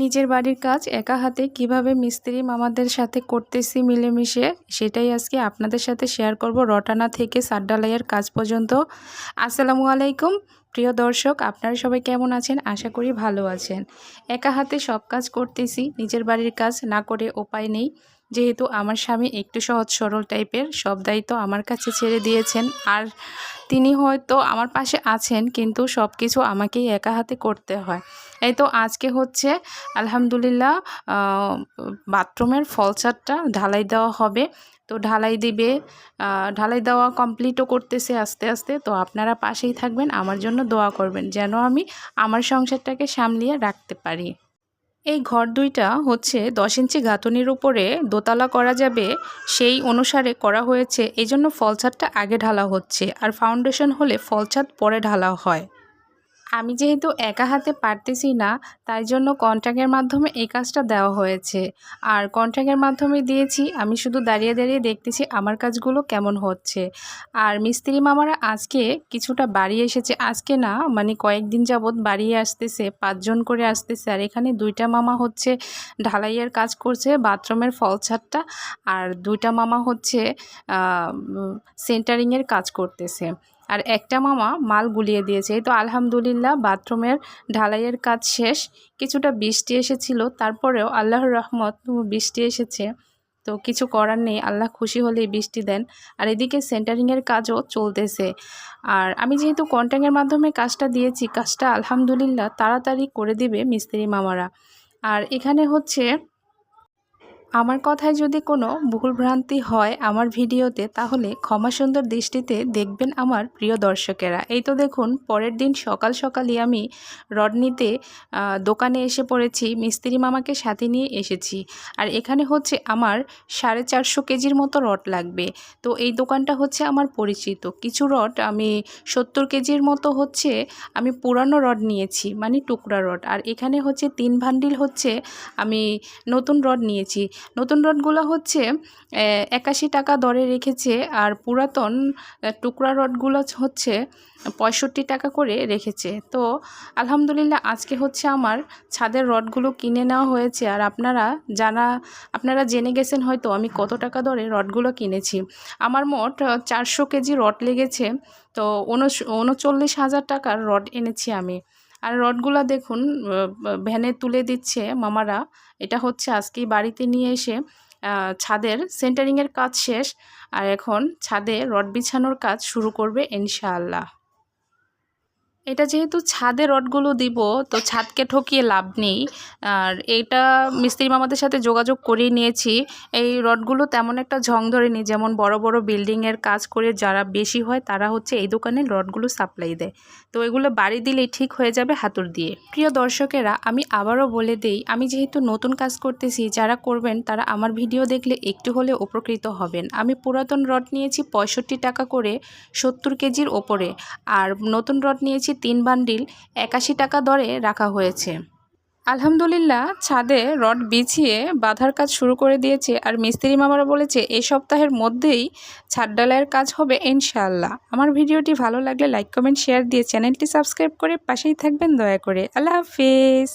নিজের বাড়ির কাজ একা হাতে কীভাবে মিস্ত্রি মামাদের সাথে করতেছি মিলেমিশে, সেটাই আজকে আপনাদের সাথে শেয়ার করব রটানা থেকে সাড্ডালাইয়ের কাজ পর্যন্ত। আসসালামু আলাইকুম, প্রিয় দর্শক, আপনারা সবাই কেমন আছেন? আশা করি ভালো আছেন। একা হাতে সব কাজ করতেছি, নিজের বাড়ির কাজ না করে উপায় নেই। যেহেতু আমার স্বামী একটু সহজ সরল টাইপের, সব দায়িত্ব আমার কাছে ছেড়ে দিয়েছেন। আর তিনি হয়তো আমার পাশে আছেন, কিন্তু সব কিছু আমাকেই একা হাতে করতে হয়। এই তো আজকে হচ্ছে, আলহামদুলিল্লাহ বাথরুমের ফলসারটা ঢালাই দেওয়া হবে। তো ঢালাই দিবে ঢালাই দেওয়া কমপ্লিটও করতেছে আস্তে আস্তে। তো আপনারা পাশেই থাকবেন, আমার জন্য দোয়া করবেন, যেন আমি আমার সংসারটাকে সামলিয়ে রাখতে পারি। এই ঘর দুইটা হচ্ছে দশ ইঞ্চি গাঁথনির উপরে দোতলা করা যাবে, সেই অনুসারে করা হয়েছে। এই জন্য ফলছাদটা আগে ঢালা হচ্ছে, আর ফাউন্ডেশন হলে ফলছাদ পরে ঢালা হয়। আমি যেহেতু একা হাতে পারতেছি না, তাই জন্য কন্ট্রাক্টের মাধ্যমে এই কাজটা দেওয়া হয়েছে। আর কন্ট্রাক্টের মাধ্যমে দিয়েছি, আমি শুধু দাঁড়িয়ে দাঁড়িয়ে দেখতেছি আমার কাজগুলো কেমন হচ্ছে। আর মিস্ত্রি মামারা আজকে কিছুটা বাড়িয়ে এসেছে, আজকে না মানে কয়েকদিন যাবৎ বাড়িয়ে আসতেছে, পাঁচজন করে আসতেছে, আর এখানে দুইটা মামা হচ্ছে ঢালাইয়ের কাজ করছে, বাথরুমের ফল ছাদটা, আর দুইটা মামা হচ্ছে সেন্টারিংয়ের কাজ করতেছে। আর একটা মামা মাল গুলিয়ে দিয়েছে। এই তো আলহামদুলিল্লাহ বাথরুমের ঢালাইয়ের কাজ শেষ। কিছুটা বৃষ্টি এসেছিল, তারপরেও আল্লাহর রহমত বৃষ্টি এসেছে। তো কিছু করার নেই, আল্লাহ খুশি হলেই বৃষ্টি দেন। আর এদিকে সেন্টারিংয়ের কাজও চলতেছে। আর আমি যেহেতু কন্ট্যাক্টের মাধ্যমে কাজটা দিয়েছি, কাজটা আলহামদুলিল্লাহ তাড়াতাড়ি করে দিবে মিস্ত্রি মামারা। আর এখানে হচ্ছে আমার কথায় যদি কোনো ভুলভ্রান্তি হয় আমার ভিডিওতে, তাহলে ক্ষমা সুন্দর দৃষ্টিতে দেখবেন আমার প্রিয় দর্শকেরা। এই তো দেখুন, পরের দিন সকাল সকালই আমি রড নিতে দোকানে এসে পড়েছি, মিস্ত্রি মামাকে সাথে নিয়ে এসেছি। আর এখানে হচ্ছে আমার সাড়ে চারশো কেজির মতো রড লাগবে। তো এই দোকানটা হচ্ছে আমার পরিচিত। কিছু রড আমি সত্তর কেজির মতো হচ্ছে আমি পুরানো রড নিয়েছি মানে টুকরা রড। আর এখানে হচ্ছে তিন ভান্ডিল হচ্ছে আমি নতুন রড নিয়েছি। নতুন রডগুলো হচ্ছে একাশি টাকা দরে রেখেছে আর পুরাতন টুকরা রডগুলো হচ্ছে পঁয়ষট্টি টাকা করে রেখেছে। তো আলহামদুলিল্লাহ আজকে হচ্ছে আমার ছাদের রডগুলো কিনে নেওয়া হয়েছে আর আপনারা জানা আপনারা জেনে গেছেন হয়তো আমি কত টাকা দরে রডগুলো কিনেছি। আমার মোট চারশো কেজি রড লেগেছে, তো উনচ- উনচল্লিশ হাজার টাকার রড এনেছি আমি। আর রডগুলো দেখুন ভ্যানে তুলে দিচ্ছে মামারা। এটা হচ্ছে আজকেই বাড়িতে নিয়ে এসে ছাদের সেন্টারিংয়ের কাজ শেষ। আর এখন ছাদে রড বিছানোর কাজ শুরু করবে ইনশাআল্লাহ। এটা যেহেতু ছাদে রডগুলো দিব, তো ছাদকে ঠকিয়ে লাভ নেই। আর এইটা মিস্ত্রি মামাদের সাথে যোগাযোগ করিয়ে নিয়েছি। এই রডগুলো তেমন একটা ঝং ধরেনি, যেমন বড় বড় বিল্ডিংয়ের কাজ করে যারা বেশি হয় তারা হচ্ছে এই দোকানে রডগুলো সাপ্লাই দেয়। তো এগুলো বাড়ি দিলেই ঠিক হয়ে যাবে হাতুর দিয়ে। প্রিয় দর্শকেরা, আমি আবারও বলে দেই, আমি যেহেতু নতুন কাজ করতেছি, যারা করবেন তারা আমার ভিডিও দেখলে একটু হলে উপকৃত হবেন। আমি পুরাতন রড নিয়েছি পঁয়ষট্টি টাকা করে সত্তর কেজির ওপরে, আর নতুন রড নিয়েছি তিন বান্ডিল একাশি টাকা দরে রাখা হয়েছে। আলহামদুলিল্লাহ, ছাদে রড বিছিয়ে বাঁধার কাজ শুরু করে দিয়েছে আর মিস্ত্রি মামারা বলেছে, এই সপ্তাহের মধ্যেই ছাদ ডালাইয়ের কাজ হবে ইনশাআল্লাহ। আমার ভিডিওটি ভালো লাগলে লাইক, কমেন্ট, শেয়ার দিয়ে চ্যানেলটি সাবস্ক্রাইব করে পাশেই থাকবেন দয়া করে। আল্লাহ হাফিজ।